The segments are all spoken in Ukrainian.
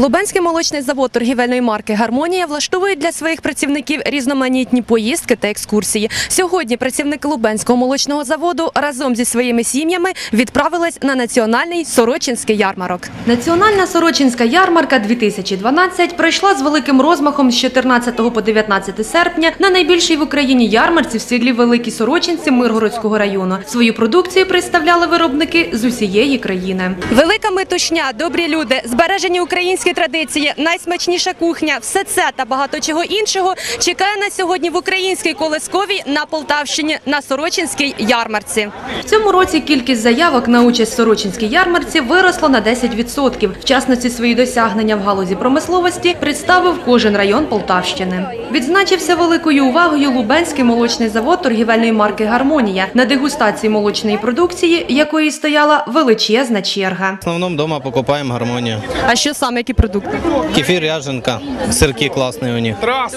Лубенський молочний завод торгівельної марки Гармонія влаштовує для своїх працівників різноманітні поїздки та екскурсії. Сьогодні працівники Лубенського молочного заводу разом зі своїми сім'ями відправились на національний Сорочинський ярмарок. Національна Сорочинська ярмарка 2012 пройшла з великим розмахом з 14 по 19 серпня на найбільшій в Україні ярмарці в селі Великі Сорочинці Миргородського району. Свою продукцію представляли виробники з усієї країни. Велика метушня, добрі люди, збережені українські традиції, найсмачніша кухня, все це та багато чого іншого чекає на сьогодні в українській колисковій на Полтавщині на Сорочинській ярмарці. В цьому році кількість заявок на участь в Сорочинській ярмарці виросла на 10%. В частності свої досягнення в галузі промисловості представив кожен район Полтавщини. Відзначився великою увагою Лубенський молочний завод торгівельної марки Гармонія на дегустації молочної продукції, якої стояла величезна черга. В основном дома покупаем гармонию. А що саме які продукти? Кефир, ряженка, сырки классные у них.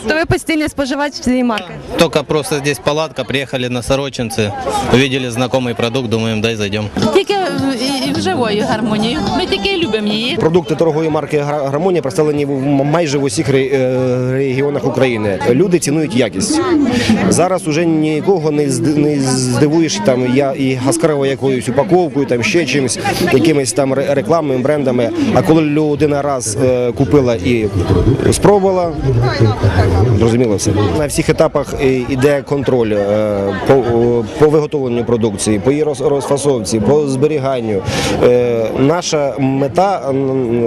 То ви постійний споживач цієї марки. Только просто здесь палатка, приехали на Сорочинцы, увидели знакомый продукт, думаем, дай зайдем. Тільки в- і- вживою гармонію. Ми тільки любимо її. Продукти торгової марки «Гра- Гармонія представлені в м- майже в усіх ре- е, регіонах України. Люди цінують якість. Зараз уже нікого не зд- не здивуєш там я і яскраво якоюсь упаковкою, там ще чимось, якимись там ре- рекламними брендами. А коли людина раз е, купила і спробувала, зрозуміло все. На всіх етапах е, іде контроль е, по, по виготовленню продукції, по її розфасовці, по зберіганню. Е, Наша мета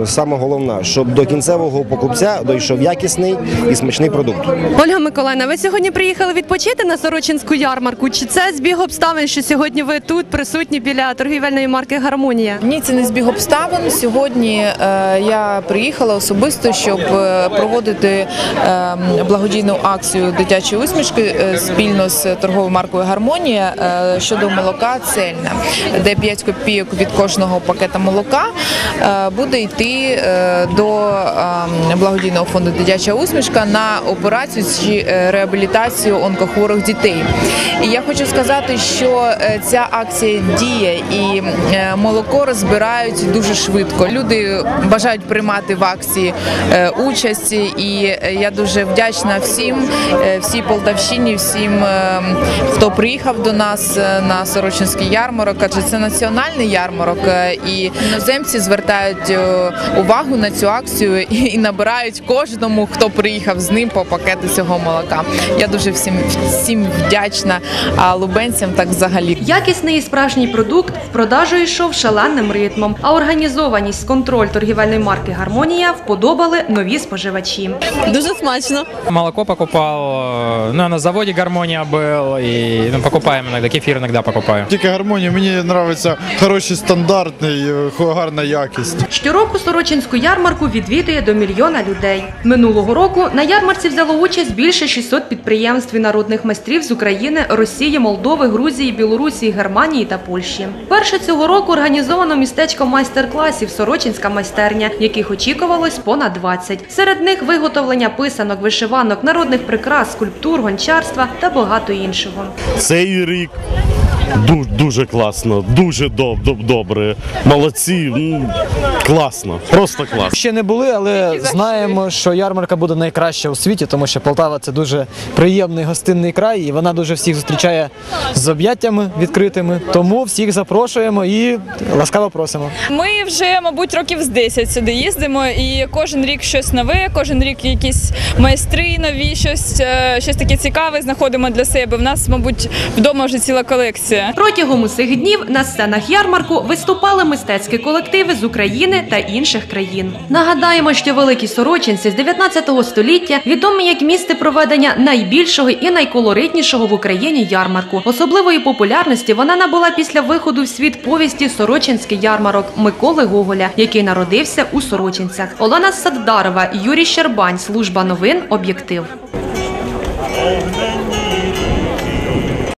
саме головна, щоб до кінцевого покупця дійшов якісний і смачний продукт. Ольга Миколаївна, ви сьогодні приїхали відпочити на Сорочинську ярмарку? Чи це збіг обставин, що сьогодні ви тут присутні біля торгівельної марки Гармонія? Ні, це не збіг обставин. Сьогодні е, я приїхала особисто, щоб е, проводити е, благодійну акцію дитячої усмішки е, спільно з торговою маркою Гармонія е, щодо молока цельне, де 5 копійок від кожного пакета молока буде йти до е, благодійного фонду Дитяча усмішка на операцію чи реабілітацію онкохворих дітей. І я хочу сказати, що ця акція діє і молоко розбирають дуже швидко. Люди бажають приймати в акції е, участь, і е, я дуже вдячна всім, е, всій Полтавщині, всім, хто приїхав до нас на Сорочинський ярмарок, адже це національний ярмарок, і іноземці звертають увагу на цю акцію і і набирають кожному, хто приїхав з ним по пакету цього молока. Я дуже всім всім вдячна, а лубенцям так взагалі. Якісний і справжній продукт в продажу йшов шаленим ритмом, а організованість контроль торгівельної марки Гармонія вподобали нові споживачі. Дуже смачно. Молоко покупал, э, ну, на заводе гармония был, и ну, покупаем иногда, кефир иногда покупаю. Тільки гармонія, мені подобається хороший стандартний, е, гарна якість. Щороку Сорочинську ярмарку відвідує до мільйона людей. Минулого року на ярмарці взяло участь більше 600 підприємств і народних майстрів з України, Росії, Молдови, Грузії, Білорусі, Германії та Польщі. Перше цього року організовано містечко майстер-класів Сорочинська майстерня, яких очікувалось понад 20. Серед них виготовлення писанок, вишиванок, народних прикрас, скульптур, гончарства та багато іншого. Цей рік дуже, дуже класно, дуже доб, доб, добре. Молодці, м, класно, просто класно. Ще не були, але знаємо, що ярмарка буде найкраща у світі, тому що Полтава це дуже приємний гостинний край, і вона дуже всіх зустрічає з об'яттями відкритими. Тому всіх запрошуємо і ласкаво просимо. Ми вже, мабуть, років з 10 сюди їздимо, і кожен рік щось нове, кожен рік якісь майстри нові, щось, е, щось таке цікаве знаходимо для себе. В нас, мабуть, вдома вже ціла колекція. Протягом усіх днів на сценах ярмарку виступали мистецькі колективи з України та інших країн. Нагадаємо, що великі сорочинці з 19 століття відомі як місце проведення найбільшого і найколоритнішого в Україні ярмарку. Особливої популярності вона набула після виходу в світ повісті Сорочинський ярмарок Миколи Гоголя, який народився у Сорочинцях. Олена Саддарова, Юрій Щербань, служба новин, об'єктив.